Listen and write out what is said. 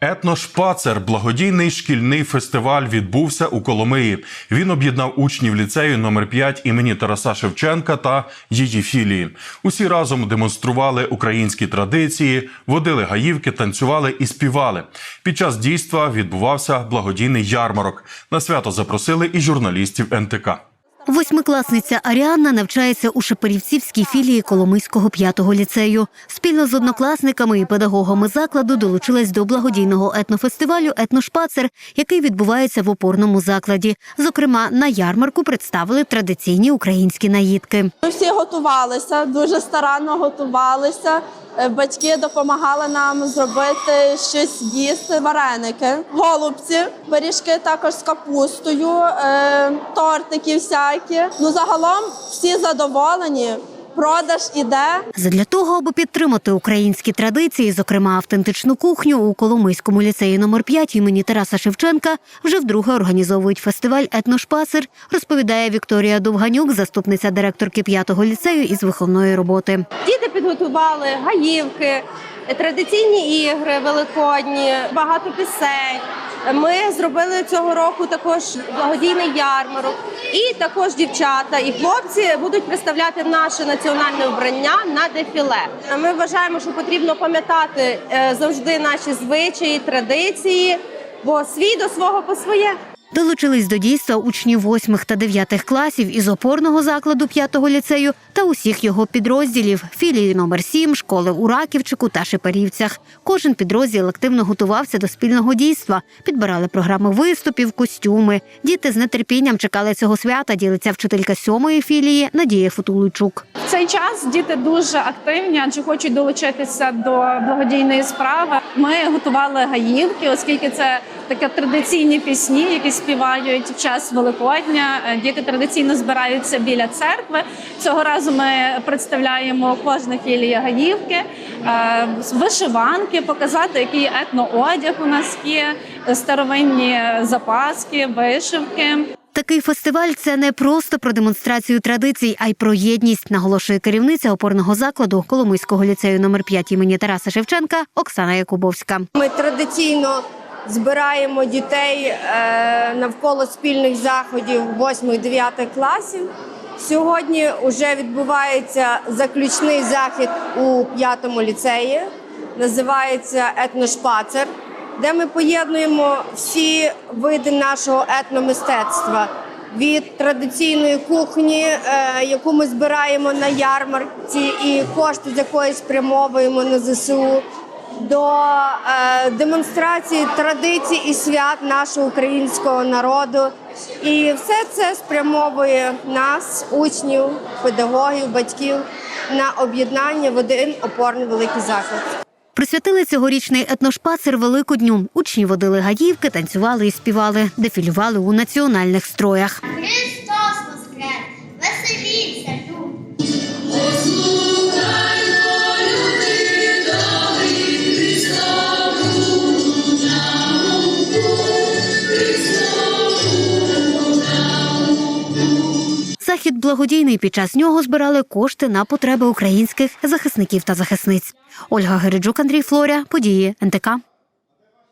Етношпацер благодійний шкільний фестиваль відбувся у Коломиї. Він об'єднав учнів ліцею номер 5 імені Тараса Шевченка та її філії. Усі разом демонстрували українські традиції, водили гаївки, танцювали і співали. Під час дійства відбувався благодійний ярмарок. На свято запросили і журналістів НТК. Восьмикласниця Аріанна навчається у Шепарівцівській філії Коломийського п'ятого ліцею. Спільно з однокласниками і педагогами закладу долучилась до благодійного етнофестивалю Етношпацер, який відбувається в опорному закладі. Зокрема, на ярмарку представили традиційні українські наїдки. Ми всі готувалися, дуже старанно готувалися. Е, Батьки допомагали нам зробити щось їсти, вареники, голубці, пиріжки також з капустою, е, тортики всякі. Ну загалом всі задоволені. Продаж іде. Задля того, аби підтримати українські традиції, зокрема автентичну кухню, у Коломийському ліцеї номер 5 імені Тараса Шевченка вже вдруге організовують фестиваль Етношпасер, розповідає Вікторія Довганюк, заступниця директорки п'ятого ліцею із виховної роботи. Діти підготували гаївки, традиційні ігри великодні, багато пісень. Ми зробили цього року також благодійний ярмарок. І також дівчата і хлопці будуть представляти наше національне вбрання на дефіле. Ми вважаємо, що потрібно пам'ятати е, завжди наші звичаї, традиції, бо свій до свого по своє. Долучились до дійства учні восьмих та дев'ятих класів із опорного закладу п'ятого ліцею та усіх його підрозділів філії номер 7 школи у Раківчику та Шепарівцях. Кожен підрозділ активно готувався до спільного дійства, підбирали програми виступів, костюми. Діти з нетерпінням чекали цього свята. Ділиться вчителька сьомої філії Надія Футулуйчук. В цей час діти дуже активні, адже хочуть долучитися до благодійної справи. Ми готували гаївки, оскільки це такі традиційні пісні, які співають в час Великодня. Е, Діти традиційно збираються біля церкви. Цього разу ми представляємо кожна філія гаївки, е, вишиванки, показати, який етноодяг у нас є, старовинні запаски, вишивки. Такий фестиваль це не просто про демонстрацію традицій, а й про єдність, наголошує керівниця опорного закладу Коломийського ліцею номер 5 імені Тараса Шевченка Оксана Якубовська. Ми традиційно збираємо дітей е, навколо спільних заходів 8-9 класів. Сьогодні вже відбувається заключний захід у п'ятому ліцеї, називається етношпацер, де ми поєднуємо всі види нашого етномистецтва. Від традиційної кухні, е, яку ми збираємо на ярмарці, і кошти з якої спрямовуємо на ЗСУ, до е, демонстрації традицій і свят нашого українського народу. І все це спрямовує нас, учнів, педагогів, батьків, на об'єднання в один опорний великий заклад. Присвятили цьогорічний етношпацер Великодню. Учні водили гаївки, танцювали і співали, дефілювали у національних строях. Благодійний. Під час нього збирали кошти на потреби українських захисників та захисниць. Ольга Гериджук, Андрій Флоря, події НТК.